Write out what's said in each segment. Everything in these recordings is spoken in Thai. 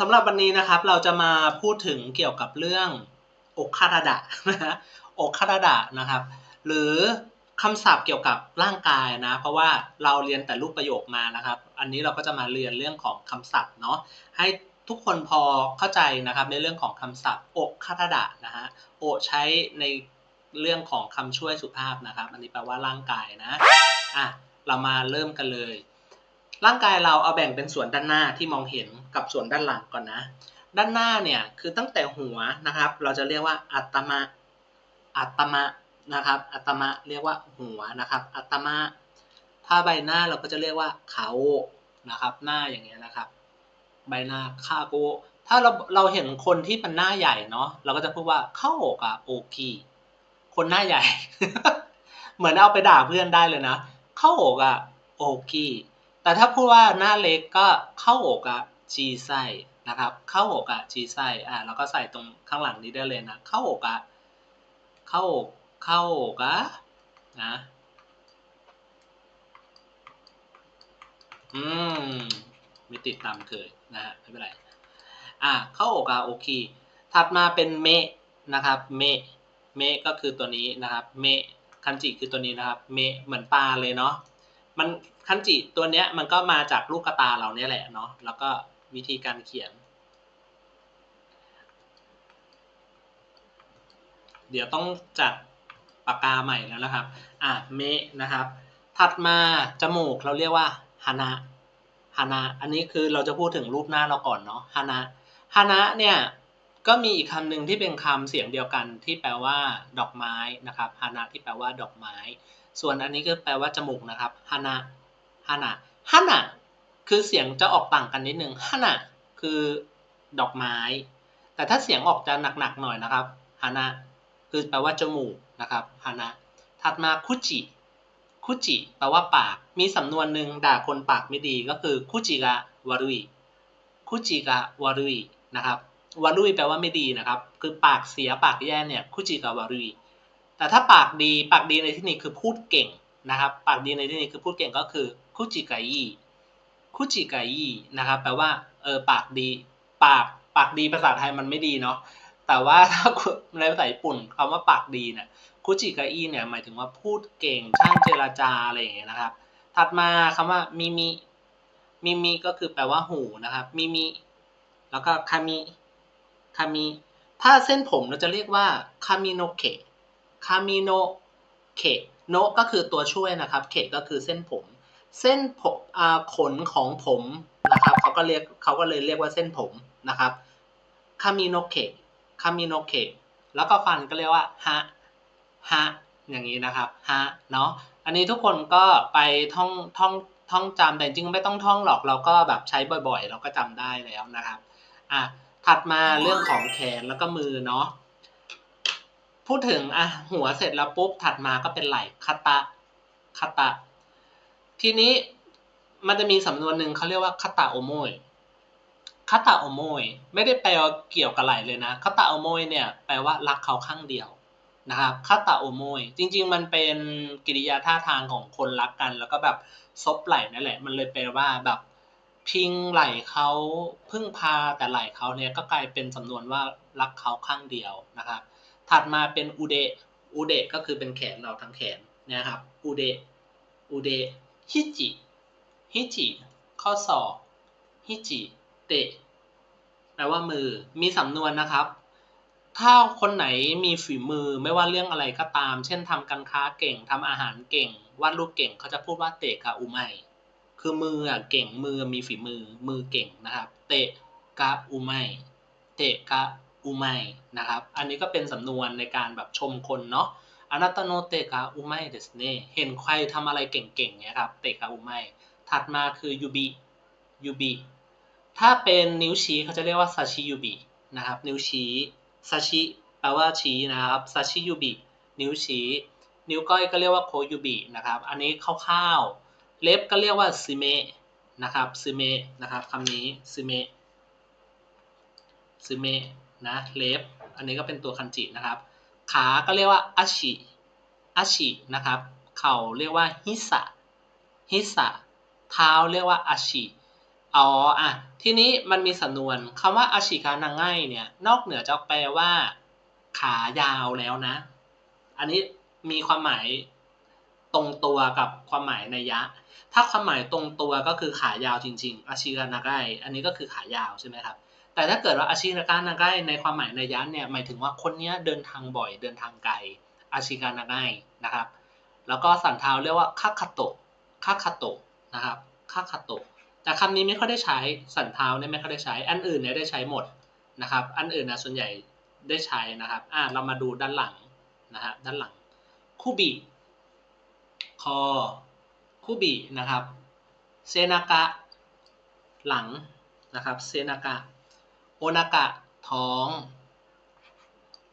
สำหรับวันนี้นะครับเราจะมาพูดถึงเกี่ยวกับเรื่องอกคาราดะนะฮะอกคาราดะนะครับ หรือคำศัพท์เกี่ยวกับร่างกายนะ เพราะว่าเราเรียนแต่รูปประโยคมานะครับ อันนี้เราก็จะมาเรียนเรื่องของคำศัพท์เนาะให้ทุกคนพอเข้าใจนะครับในเรื่องของคำศัพท์อกคาราดะนะฮะโอใช้ในเรื่องของคำช่วยสุภาพนะครับ อันนี้แปลว่าร่างกายนะอะเรามาเริ่มกันเลย ร่างกายเราเอาแบ่งเป็นส่วนด้านหน้าที่มองเห็นกับส่วนด้านหลังก่อนนะ ด้านหน้าเนี่ยคือตั้งแต่หัวนะครับ เราจะเรียกว่าอัตมะอัตมะนะครับอัตมะเรียกว่าหัวนะครับ อัตมะถ้าใบหน้าเราก็จะเรียกว่าเขานะครับ หน้าอย่างเงี้ยนะครับ ใบหน้าคาโกถ้าเราเราเห็นคนที่เป็นหน้าใหญ่เนาะเราก็จะพูดว่าเข้าโอกะโอคีคนหน้าใหญ่ เหมือนเอาไปด่าเพื่อนได้เลยนะ เข้าโอกะโอคี แต่ถ้าพูดว่าหน้าเล็กก็เข้าอกอะจีไซนะครับ เข้าอกอะจีไซอ่าเราก็ใส่ตรงข้างหลังนี้ได้เลยนะ เข้าอกอะเข้าอกเข้าอกอะนะอืมไม่ติดตามเคยนะฮะไม่เป็นไรอะเข้าอกาโอเคถัดมาเป็นเมะนะครับเมะเมะก็คือตัวนี้นะครับเมะคันจิคือตัวนี้นะครับเมะเหมือนปลาเลยเนาะ มันคันจิตัวเนี้ยมันก็มาจากลูกกระตาเราเนี่ยแหละเนาะแล้วก็วิธีการเขียน เดี๋ยวต้องจัดปากกาใหม่แล้วนะครับ อะเมะนะครับ ถัดมาจมูกเราเรียกว่าฮานะฮานะอันนี้คือเราจะพูดถึงรูปหน้าเราก่อนเนาะฮานะฮานะเนี่ยก็มีอีกคำหนึ่งที่เป็นคำเสียงเดียวกันที่แปลว่า ดอกไม้นะครับฮานะที่แปลว่าดอกไม้ ส่วนอันนี้ก็แปลว่าจมูกนะครับฮานะฮานะฮานะคือเสียงจะออกต่างกันนิดนึงฮานะคือดอกไม้ แต่ถ้าเสียงออกจะหนักๆหน่อยนะครับฮานะคือแปลว่าจมูกนะครับฮานะถัดมาคุจิคุจิแปลว่าปาก มีสำนวนหนึ่งด่าคนปากไม่ดีก็คือคุจิกะวารุยคุจิกะวารุยนะครับวารุยแปลว่าไม่ดีนะครับ คือปากเสียปากแย่เนี่ยคุจิกะวารุย แต่ถ้าปากดีปากดีในที่นี้คือพูดเก่งนะครับ ปากดีในที่นี้คือพูดเก่งก็คือคุจิกะอีคุจิกะอีนะครับแปลว่าเออปากดีปากปากดีภาษาไทยมันไม่ดีเนาะแต่ว่าถ้าในภาษาญี่ปุ่นคำว่าปากดีเนี่ยคุจิกะอีเนี่ยหมายถึงว่าพูดเก่งช่างเจรจาอะไรอย่างเงี้ยนะครับ ถัดมาคำว่ามิมิมิมิก็คือแปลว่าหูนะครับมิมิแล้วก็คามิคามิถ้าเส้นผมเราจะเรียกว่าคามิโนเคะ คามิโนเคะโนะก็คือตัวช่วยนะครับเคะก็คือเส้นผม เส้นผมขนของผมนะครับเขาก็เรียกเขาก็เลยเรียกว่าเส้นผมนะครับคามิโนเคะคามิโนเคะแล้วก็ฟันก็เรียกว่าฮะฮะอย่างนี้นะครับฮะเนาะอันนี้ทุกคนก็ไปท่องท่องท่องจำแต่จริงไม่ต้องท่องหรอกเราก็แบบใช้บ่อยๆ เราก็จำได้แล้วนะครับอะถัดมาเรื่องของแขนแล้วก็มือเนาะ พูดถึงอะหัวเสร็จแล้วปุ๊บถัดมาก็เป็นไหล่คาตะคาตะ ทีนี้มันจะมีสำนวนหนึ่งเขาเรียกว่าคาตะโอโมยคาตะโอโมยไม่ได้แปลเกี่ยวกับไหลเลยนะคาตะโอโมยเนี่ยแปลว่ารักเขาข้างเดียวนะครับคาตาโอโมยจริง ๆ มันเป็นกิริยาท่าทางของคนรักกัน แล้วก็แบบซบไหลนั่นแหละ มันเลยแปลว่าแบบพิงไหลเขาพึ่งพาแต่ไหลเขาเนี่ยก็กลายเป็นสำนวนว่ารักเขาข้างเดียวนะครับ ถัดมาเป็นอุเดอุเดก็คือเป็นแขนเราทั้งแขนนะครับอุเดอุเดฮิจิฮิจิข้อศอกฮิจิเตะแปลว่ามือมีสำนวนนะครับ ถ้าคนไหนมีฝีมือไม่ว่าเรื่องอะไรก็ตาม เช่นทำการค้าเก่งทำอาหารเก่งวาดรูปเก่งเขาจะพูดว่าเตะกะอุไมคือมืออะเก่งมือมีฝีมือมือเก่งนะครับ เตะกะอุไมเตะกะ อุไมนะครับ อันนี้ก็เป็นสำนวนในการแบบชมคนเนาะอนาตโนเตกะอุไมเดสเน่เห็นใครทำอะไรเก่งๆเนี่ยครับเตะกะอุไมถัดมาคือยูบิยูบิถ้าเป็นนิ้วชี้เขาจะเรียกว่าซาชิยูบินะครับ นิ้วชี้ซาชิแปลว่าชี้นะครับซาชิยูบินิ้วชี้ นิ้วก้อยก็เรียกว่าโคยูบินะครับ อันนี้คร่าวๆ เล็บก็เรียกว่าซิเมะนะครับซิเมะนะครับคำนี้ซิเมะซิเมะ นะเล็บอันนี้ก็เป็นตัวคันจินะครับ ขาก็เรียกว่าอาชิอาชินะครับ เข่าเรียกว่าฮิสะฮิสะเท้าเรียกว่าอาชิอ๋ออะทีนี้มันมีสำนวนคำว่าอาชิกานังไงเนี่ยนอกเหนือจากแปลว่า ขายาวแล้วนะ อันนี้มีความหมายตรงตัวกับความหมายในยะ ถ้าความหมายตรงตัวก็คือขายาวจริง ๆ อาชิกานาไกอันนี้ก็คือขายาวใช่ไหมครับ แต่ถ้าเกิดว่าอาชิกานาไกในความหมายในยยะเนี่ยหมายถึงว่าคนนี้เดินทางบ่อยเดินทางไกลอาชิกานาไกนะครับ แล้วก็สันเทาเรียกว่าคาคาโตะคาคาโตะนะครับคาคาโตะแต่คำนี้ไม่ค่อยได้ใช้สันเทาเนี่ยไม่ค่อยได้ใช้ อันอื่นเนี่ยได้ใช้หมดนะครับ อันอื่นนะส่วนใหญ่ได้ใช้นะครับอ่าเรามาดูด้านหลังนะฮะด้านหลังคูบิคอคูบินะครับเซนากะหลังนะครับเซนากะ โอนากะท้อง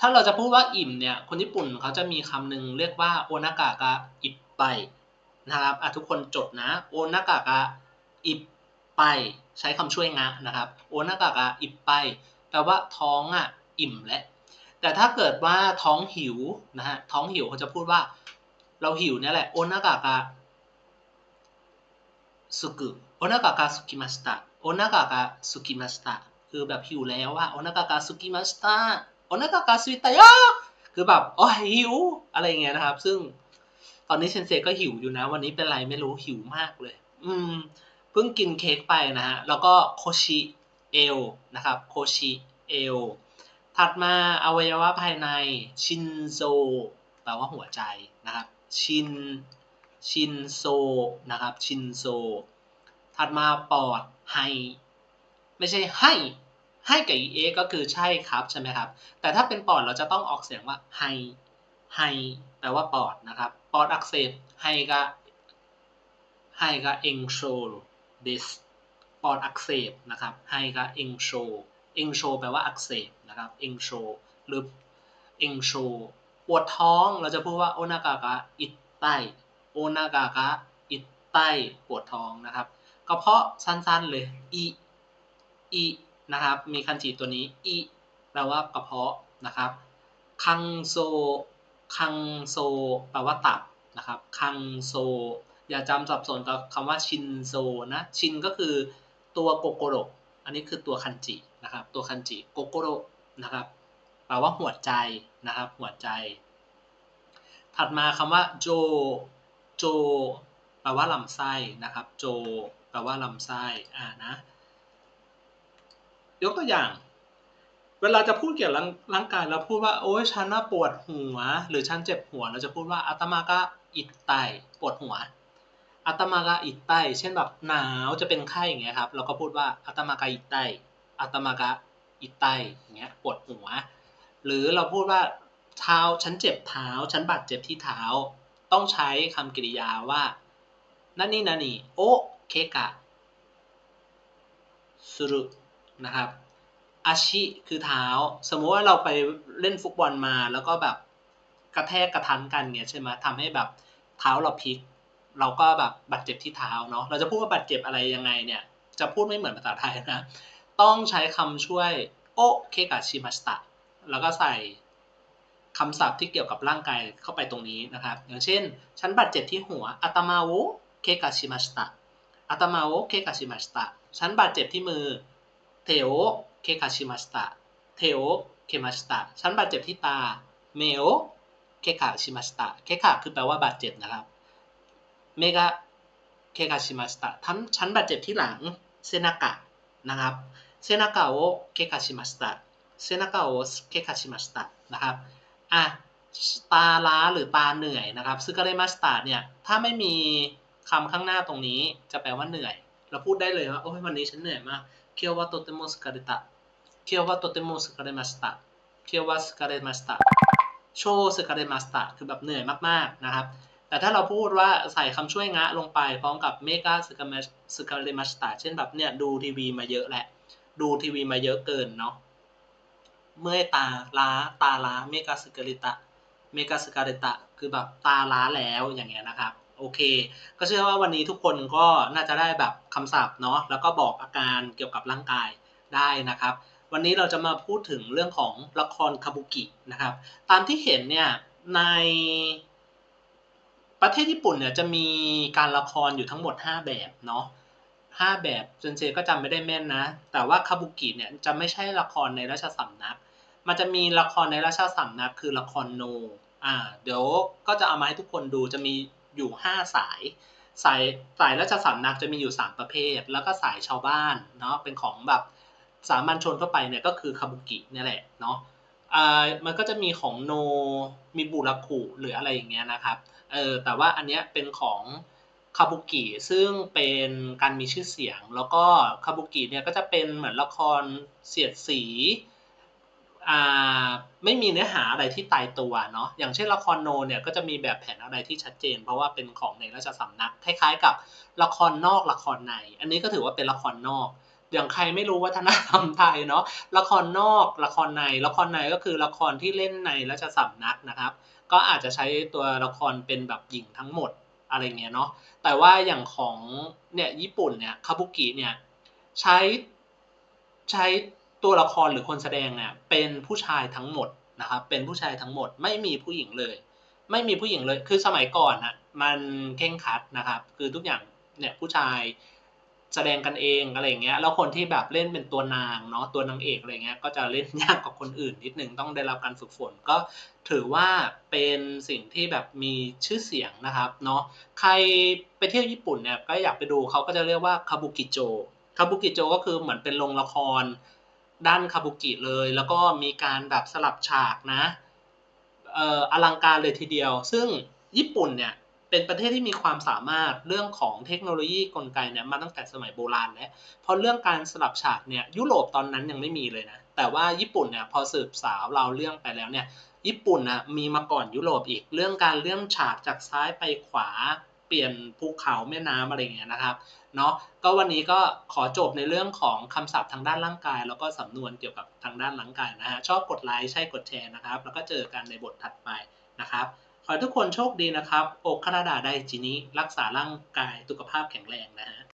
ถ้าเราจะพูดว่าอิ่มเนี่ยคนญี่ปุ่นเขาจะมีคำหนึ่งเรียกว่าโอนากะกะอิบไปนะครับอะทุกคนจดนะโอนากะกะอิบไปใช้คำช่วยงะนะครับโอนากะกะอิบไปแปลว่าท้องอะอิ่มแล้วแต่ถ้าเกิดว่าท้องหิวนะฮะท้องหิวเขาจะพูดว่าเราหิวเนี่ยแหละโอนากะกะสุกุโอนากะกะสุกิมาสตะโอนากะกะสุกิมาสตะ คือแบบหิวแล้วว่าโอนากะกะสุกิมาสตะโอนากะกะสุอิตายะคือแบบโอ้หิวอะไรเงี้ยนะครับ ซึ่งตอนนี้เซนเซก็หิวอยู่นะ วันนี้เป็นไรไม่รู้หิวมากเลย อืมเพิ่งกินเค้กไปนะฮะ แล้วก็โคชิเอลนะครับโคชิเอลถัดมาอวัยวะภายในชินโซแปลว่าหัวใจนะครับชินชินโซนะครับชินโซ ถัดมาปอดไฮไม่ใช่ให้ ให้กับเอก็คือใช่ครับใช่ไหมครับ แต่ถ้าเป็นปอดเราจะต้องออกเสียงว่าไฮไฮแปลว่าปอดนะครับ ปอดอักเสบไฮก็ไฮก็เองโชเดสปอดอักเสบนะครับไฮก็เองโชเองโชแปลว่าอักเสบนะครับเองโชหรือเองโชปวดท้องเราจะพูดว่าโอนากากะอิตไตโอนากากะอิตไตปวดท้องนะครับกระเพาะสั้นๆเลยอีอี นะครับ มีคันจิตัวนี้อีแปลว่ากระเพาะนะครับ คังโซ คังโซ แปลว่าตับนะครับ คังโซ อย่าจำสับสนกับคำว่าชินโซนะ ชินก็คือตัวโกโกโรอันนี้คือตัวคันจินะครับ ตัวคันจิโกโกโรนะครับ แปลว่าหัวใจนะครับ หัวใจ ถัดมาคำว่าโจ โจ แปลว่าลำไส้นะครับ โจ แปลว่าลำไส้ อ่านะ ยกตัวอย่าง เวลาจะพูดเกี่ยวกับร่างกายเราพูดว่าโอ้ยฉันน่าปวดหัว หรือฉันเจ็บหัวเราจะพูดว่าอัตมากะอิตไตปวดหัวอัตมากะอิตไตเช่นแบบหนาวจะเป็นไข้อย่างเงี้ยครับเราก็พูดว่าอัตมากะอิตไตอัตมากะอิตไตอย่างเงี้ยปวดหัว หรือเราพูดว่าเท้าฉันเจ็บเท้าฉันบาดเจ็บที่เท้า ต้องใช้คำกริยาว่านั่นนี่นั่นนี่โอเคกะสุรุ นะครับอาชิคือเท้า สมมุติว่าเราไปเล่นฟุตบอลมาแล้วก็แบบกระแทกกระทันกันเงี้ยใช่ไหมทำให้แบบเท้าเราพลิก เราก็แบบบาดเจ็บที่เท้าเนาะเราจะพูดว่าบาดเจ็บอะไรยังไงเนี่ย จะพูดไม่เหมือนภาษาไทยนะ ต้องใช้คำช่วย โอเคกะชิมาสตะแล้วก็ใส่คำศัพท์ที่เกี่ยวกับร่างกายเข้าไปตรงนี้นะครับ อย่างเช่น ฉันบาดเจ็บที่หัวอัตมาโวเคกะชิมาสตะอัตมาโวเคกะชิมาสตะฉันบาดเจ็บที่มือ เทโอเคคาชิมาสตะเทโอเคมาสตะฉันบาดเจ็บที่ตาเมโอเคคาชิมาสตะเคคาคือแปลว่าบาดเจ็บนะครับเมกะเคคาชิมาสตะทั้งฉันบาดเจ็บที่หลังเซนากะนะครับเซนากะโอเคคาชิมาสตะเซนากะโอเคคาชิมาสตะนะครับอะตาล้าหรือตาเหนื่อยนะครับซึกาเรมาสตะเนี่ยถ้าไม่มีคำข้างหน้าตรงนี้จะแปลว่าเหนื่อย เราพูดได้เลยว่าโอ้ยวันนี้ฉันเหนื่อยมาก 今日はとても疲れた。今日はとても疲れました。今日は疲れました。โชสึกาเรมาสตะคือแบบเหนื่อยมากๆนะครับ แต่ถ้าเราพูดว่าใส่คำช่วยงะลงไปพร้อมกับเมกาสึกาเมสึกาเรมาสตะเช่นแบบเนี่ยดูทีวีมาเยอะแหละ ดูทีวีมาเยอะเกินเนาะ เมื่อยตาล้าตาล้าเมกาสึการิตะเมกาสึกาเรตะคือแบบตาล้าแล้วอย่างเงี้ยนะครับ โอเค ก็เชื่อว่าวันนี้ทุกคนก็น่าจะได้แบบคำศัพท์เนาะแล้วก็บอกอาการเกี่ยวกับร่างกายได้นะครับ วันนี้เราจะมาพูดถึงเรื่องของละครคาบุกินะครับ ตามที่เห็นเนี่ยในประเทศญี่ปุ่นเนี่ยจะมีการละครอยู่ทั้งหมด 5 แบบเนาะห้าแบบเซนเซก็จำไม่ได้แม่นนะ แต่ว่าคาบุกิเนี่ยจะไม่ใช่ละครในราชสำนัก มันจะมีละครในราชสำนักคือละครโน อ่า เดี๋ยวก็จะเอามาให้ทุกคนดูจะมี อยู่ห้าสาย สายสายราชสำนักจะมีอยู่สามประเภท แล้วก็สายชาวบ้านเนาะเป็นของแบบสามัญชนทั่วไปเนี่ยก็คือคาบุกิเนี่ยแหละเนาะอ่ามันก็จะมีของโนมีบุราคุหรืออะไรอย่างเงี้ยนะครับเออแต่ว่าอันเนี้ยเป็นของคาบุกิซึ่งเป็นการมีชื่อเสียง แล้วก็คาบุกิเนี่ยก็จะเป็นเหมือนละครเสียดสี ไม่มีเนื้อหาอะไรที่ตายตัวเนาะอย่างเช่นละครโนเนี่ยก็จะมีแบบแผนอะไรที่ชัดเจน เพราะว่าเป็นของในราชสำนักคล้ายๆ กับละครนอกละครใน อันนี้ก็ถือว่าเป็นละครนอกอย่างใครไม่รู้วัฒนธรรมไทยเนาะละครนอกละครในละครในก็คือละครที่เล่นในราชสำนักนะครับ ก็อาจจะใช้ตัวละครเป็นแบบหญิงทั้งหมดอะไรเงี้ยเนาะแต่ว่าอย่างของเนี่ยญี่ปุ่นเนี่ยคาบุกิเนี่ยใช้ใช้ ตัวละครหรือคนแสดงเนี่ยเป็นผู้ชายทั้งหมดนะครับ เป็นผู้ชายทั้งหมดไม่มีผู้หญิงเลย ไม่มีผู้หญิงเลย คือสมัยก่อนอะมันเข่งคัดนะครับ คือทุกอย่างเนี่ยผู้ชายแสดงกันเองอะไรเงี้ย แล้วคนที่แบบเล่นเป็นตัวนางเนาะตัวนางเอกอะไรเงี้ย ก็จะเล่นยากกว่าคนอื่นนิดนึงต้องได้รับการฝึกฝน ก็ถือว่าเป็นสิ่งที่แบบมีชื่อเสียงนะครับเนาะ ใครไปเที่ยวญี่ปุ่นเนี่ยก็อยากไปดูเขาก็จะเรียกว่าคาบุกิโจ คาบุกิโจก็คือเหมือนเป็นโรงละคร ด้านคาบุกิเลย แล้วก็มีการแบบสลับฉากนะเอ่ออลังการเลยทีเดียว ซึ่งญี่ปุ่นเนี่ยเป็นประเทศที่มีความสามารถเรื่องของเทคโนโลยีกลไกเนี่ยมาตั้งแต่สมัยโบราณแล้วเพราะเรื่องการสลับฉากเนี่ยยุโรปตอนนั้นยังไม่มีเลยนะ แต่ว่าญี่ปุ่นเนี่ยพอสืบสาวเราเรื่องไปแล้วเนี่ยญี่ปุ่นนะมีมาก่อนยุโรปอีกเรื่องการเลื่อนฉากจากซ้ายไปขวา ปลี่ยนภูเขาแม่น้ำอะไรเงี้ยนะครับเนาะก็วันนี้ก็ขอจบในเรื่องของคำศัพท์ทางด้านร่างกาย แล้วก็สำนวนเกี่ยวกับทางด้านร่างกายนะฮะชอบกดไลค์ใช่กดแชร์นะครับ แล้วก็เจอกันในบทถัดไปนะครับ ขอให้ทุกคนโชคดีนะครับโอคาราดาไดจินิรักษาร่างกายสุขภาพแข็งแรงนะฮะ